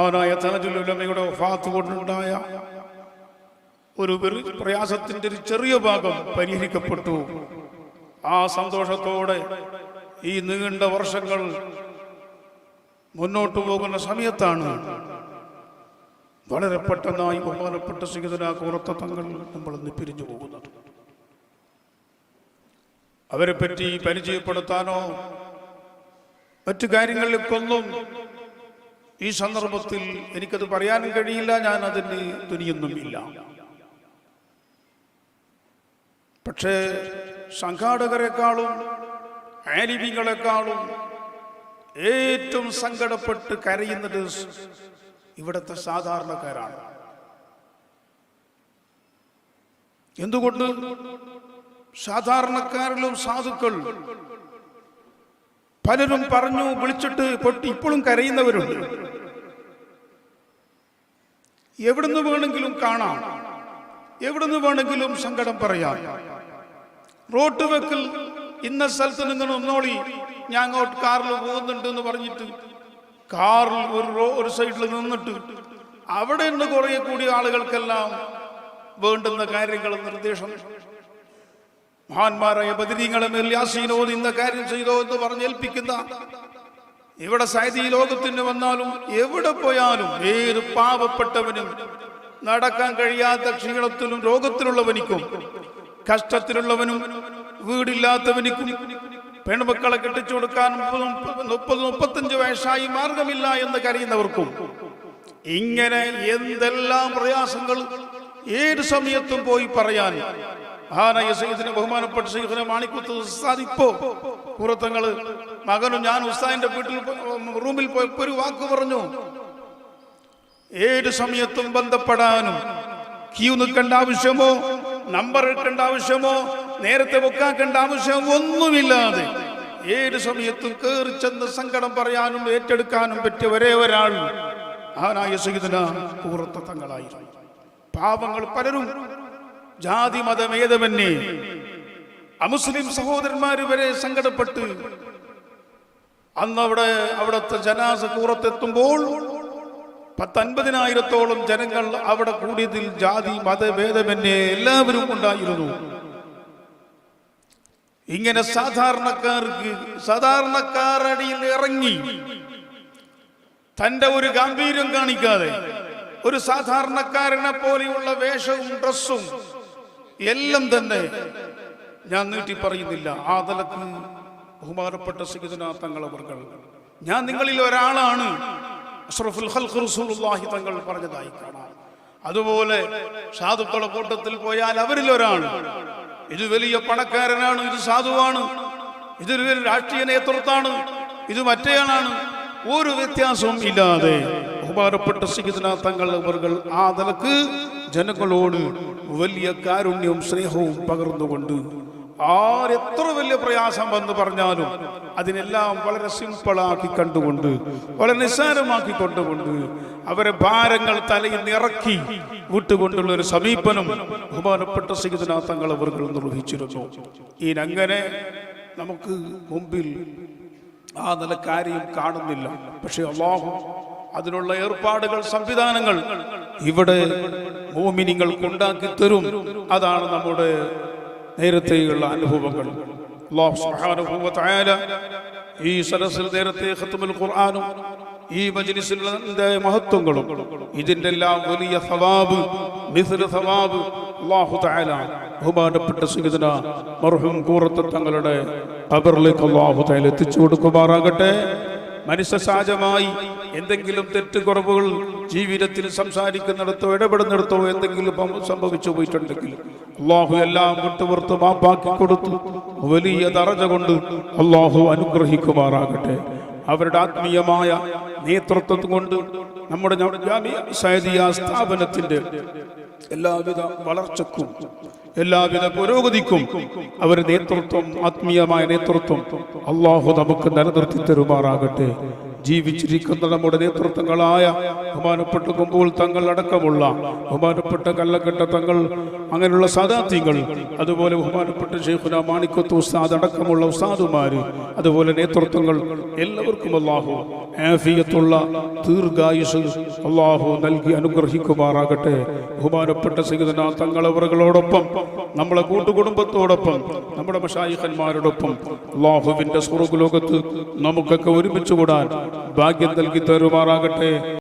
മഹാനായ താജുലുലമയുടെ ഫാത്ത് കൊണ്ടുണ്ടായ ഒരു പ്രയാസത്തിന്റെ ഒരു ചെറിയ ഭാഗം പരിഹരിക്കപ്പെട്ടു. ആ സന്തോഷത്തോടെ ഈ നീണ്ട വർഷങ്ങൾ മുന്നോട്ടു പോകുന്ന സമയത്താണ് വളരെ പെട്ടെന്നായി ബഹുമാനപ്പെട്ട സിഗതന കുറത്ത തങ്ങൾ നമ്മൾ ഇന്ന് പിരിഞ്ഞു പോകുന്നത്. അവരെ പറ്റി പരിചയപ്പെടുത്താനോ മറ്റു കാര്യങ്ങളിലേക്കൊന്നും ഈ സന്ദർഭത്തിൽ എനിക്കത് പറയാനും കഴിയില്ല ഞാൻ അതിന് തുനിയൊന്നുമില്ല. പക്ഷേ സംഘാടകരെക്കാളും ആലിമികളെക്കാളും ഏറ്റവും സങ്കടപ്പെട്ട് കരയുന്നത് ഇവിടുത്തെ സാധാരണക്കാരാണ്. എന്തുകൊണ്ട്? സാധാരണക്കാരിലും സാധുക്കൾ പലരും പറഞ്ഞു വിളിച്ചിട്ട് പൊട്ടി ഇപ്പോഴും കരയുന്നവരുണ്ട്. എവിടുന്ന് വേണമെങ്കിലും കാണാം. എവിടുന്ന് വേണമെങ്കിലും സങ്കടം പറയാം. റോട്ട് വെക്കൽ ഇന്ന സ്ഥലത്ത് നിങ്ങൾ ഒന്നോളി ഞാൻ അങ്ങോട്ട് കാറിൽ പോകുന്നുണ്ട് എന്ന് പറഞ്ഞിട്ട് കാറിൽ ഒരു റോ- ഒരു സൈഡിൽ നിന്നിട്ട് അവിടെ നിന്ന് കുറെ കൂടി ആളുകൾക്കെല്ലാം വേണ്ടുന്ന കാര്യങ്ങൾ നിർദ്ദേശം. മഹാന്മാരായ ബദരീങ്ങളെ മേൽ യാസീനോ ഇന്ന കാര്യം ചെയ്തോ എന്ന് പറഞ്ഞേൽപ്പിക്കുന്ന ഇവിടെ സൈതി ലോകത്തിന് വന്നാലും എവിടെ പോയാലും ഏത് പാവപ്പെട്ടവനും നടക്കാൻ കഴിയാത്ത ക്ഷീണത്തിലും രോഗത്തിലുള്ളവനിക്കും കഷ്ടത്തിലുള്ളവനും വീടില്ലാത്തവനിക്കും. പെൺമക്കളെ കെട്ടിച്ചു കൊടുക്കാൻ മുപ്പത് മുപ്പത്തഞ്ച് വയസ്സായി മാർഗമില്ല എന്ന് കരയുന്നവർക്കും ഇങ്ങനെ എന്തെല്ലാം പ്രയാസങ്ങൾ ഏത് സമയത്തും പോയി പറയാൻ മഹാനായ ബഹുമാനപ്പെട്ട ശൈഖിനെ മാണിക്കുത്ത് ഉസ്താദ് ഇപ്പോ പുറത്തങ്ങൾ മകനും ഞാൻ ഉസ്താദിന്റെ വീട്ടിൽ റൂമിൽ പോയപ്പോ ഒരു വാക്ക് പറഞ്ഞു. ഏത് സമയത്തും ബന്ധപ്പെടാനും ക്യൂ നിൽക്കേണ്ട ആവശ്യമോ നമ്പർ എടുക്കേണ്ട ആവശ്യമോ നേരത്തെ വെക്കാക്കേണ്ട ആവശ്യമോ ഒന്നുമില്ലാതെ ഏത് സമയത്തും കയറി ചെന്ന് സങ്കടം പറയാനും ഏറ്റെടുക്കാനും പറ്റിയ ഒരേ ഒരാൾ ആനായ സഹിതന പൂർത്ത പാപങ്ങൾ പലരും ജാതി മതമേതമന്യേ അമുസ്ലിം സഹോദരന്മാർ വരെ സങ്കടപ്പെട്ട് അന്ന് അവിടെ അവിടുത്തെ ജനാസ കൂറത്തെത്തുമ്പോൾ പത്തൻപതിനായിരത്തോളം ജനങ്ങൾ അവിടെ കൂടിയതിൽ ജാതി മതഭേദമന്യേ എല്ലാവരും ഉണ്ടായിരുന്നു. ഇങ്ങനെ സാധാരണക്കാർക്ക് സാധാരണക്കാരടിയിൽ ഇറങ്ങി തന്റെ ഒരു ഗാംഭീര്യം കാണിക്കാതെ ഒരു സാധാരണക്കാരനെ പോലെയുള്ള വേഷവും ഡ്രസ്സും എല്ലാം തന്നെ ഞാൻ നീട്ടി പറയുന്നില്ല. ആദലത്തിന് ബഹുമാനപ്പെട്ട സിഗുദന തങ്ങളവർകൾ ഞാൻ നിങ്ങളിൽ ഒരാളാണ്. അഷ്റഫുൽ തങ്ങൾ പറഞ്ഞതായി കാണാം. അതുപോലെ സാധുക്കളെ കൂട്ടത്തിൽ പോയാൽ അവരിൽ ഒരാൾ. ഇത് വലിയ പണക്കാരനാണ് ഇത് സാധുവാണ്. വലിയ രാഷ്ട്രീയ നേതൃത്വമാണ് ഇത് മറ്റേയാളാണ്. ഒരു വ്യത്യാസവും ഇല്ലാതെ ബഹുമാനപ്പെട്ട സിഗിദന തങ്ങൾ അവർകൾ ആ നിലയ്ക്ക് ജനങ്ങളോട് വലിയ കാരുണ്യവും സ്നേഹവും പകർന്നുകൊണ്ട് ആരെത്ര വലിയ പ്രയാസം വന്ന് പറഞ്ഞാലും അതിനെല്ലാം വളരെ സിമ്പിളാക്കി കണ്ടുകൊണ്ട് വളരെ നിസ്സാരമാക്കി കൊണ്ടുകൊണ്ട് അവരെ ഭാരങ്ങൾ തലയിൽ നിറക്കി വിട്ടുകൊണ്ടുള്ള ഒരു സമീപനം ബഹുമാനപ്പെട്ട സിഗിതനാഥങ്ങൾ തങ്ങൾ അവർ നിർവഹിച്ചിരുന്നു. ഇനങ്ങനെ നമുക്ക് മുമ്പിൽ ആ നില കാര്യം കാണുന്നില്ല. പക്ഷെ അള്ളാഹു അതിനുള്ള ഏർപ്പാടുകൾ സംവിധാനങ്ങൾ ഇവിടെ മോമിനിങ്ങൾക്ക് ഉണ്ടാക്കി തരും. അതാണ് നമ്മുടെ നേരത്തെയുള്ള അനുഭവങ്ങൾ. ഈ സദസ്സിൽ നേരത്തെ ഖുർആനും ഈ മജ്ലിസിന്റെ മഹത്വങ്ങളും ഇതിന്റെ എല്ലാം വലിയ സവാബ് സവാബ് തആല ബഹുമാനപ്പെട്ട സയ്യിദന മർഹൂം കൂറത്ത് തങ്ങളുടെ ഖബറിലേക്ക് അള്ളാഹു തആല എത്തിച്ചു കൊടുക്കുമാറാകട്ടെ. മനുഷ്യ സഹജമായി എന്തെങ്കിലും തെറ്റുകുറവുകൾ ജീവിതത്തിൽ സംസാരിക്കുന്നിടത്തോ ഇടപെടുന്നിടത്തോ എന്തെങ്കിലും സംഭവിച്ചു പോയിട്ടുണ്ടെങ്കിൽ അള്ളാഹു എല്ലാം വിട്ടുപുറത്ത് മാപ്പാക്കി കൊടുത്തു. വലിയ തറഞ്ഞ കൊണ്ട് അള്ളാഹു അനുഗ്രഹിക്കുമാറാകട്ടെ. അവരുടെ ആത്മീയമായ നേതൃത്വം കൊണ്ട് നമ്മുടെ സ്ഥാപനത്തിന്റെ എല്ലാവിധ വളർച്ചക്കും എല്ലാവിധ പുരോഗതിക്കും അവരുടെ നേതൃത്വം ആത്മീയമായ നേതൃത്വം അള്ളാഹു നമുക്ക് നിലനിർത്തി തരുമാറാകട്ടെ. ജീവിച്ചിരിക്കുന്ന നമ്മുടെ നേതൃത്വങ്ങളായ ബഹുമാനപ്പെട്ട കുമ്പോൾ തങ്ങൾ അടക്കമുള്ള ബഹുമാനപ്പെട്ട കല്ലക്കെട്ട തങ്ങൾ അങ്ങനെയുള്ള സാദാത്യങ്ങൾ അതുപോലെ ബഹുമാനപ്പെട്ട ഷെയ്ഖുന മാണിക്കത്ത് ഉസ്താദ് അടക്കമുള്ള ഉസ്താദുമാർ അതുപോലെ നേതൃത്വങ്ങൾ എല്ലാവർക്കും അള്ളാഹു ആഫിയത്തുള്ള ദീർഘായുസ് അള്ളാഹു നൽകി അനുഗ്രഹിക്കുമാറാകട്ടെ. ബഹുമാനപ്പെട്ട സഹിതന തങ്ങളവറുകളോടൊപ്പം നമ്മളെ കൂട്ടുകുടുംബത്തോടൊപ്പം നമ്മുടെ മഷായിഖന്മാരോടൊപ്പം അള്ളാഹുവിന്റെ സ്വർഗലോകത്ത് നമുക്കൊക്കെ ഒരുമിച്ച് കൂടാൻ ഭാഗ്യം നൽകി തരുമാറാകട്ടെ.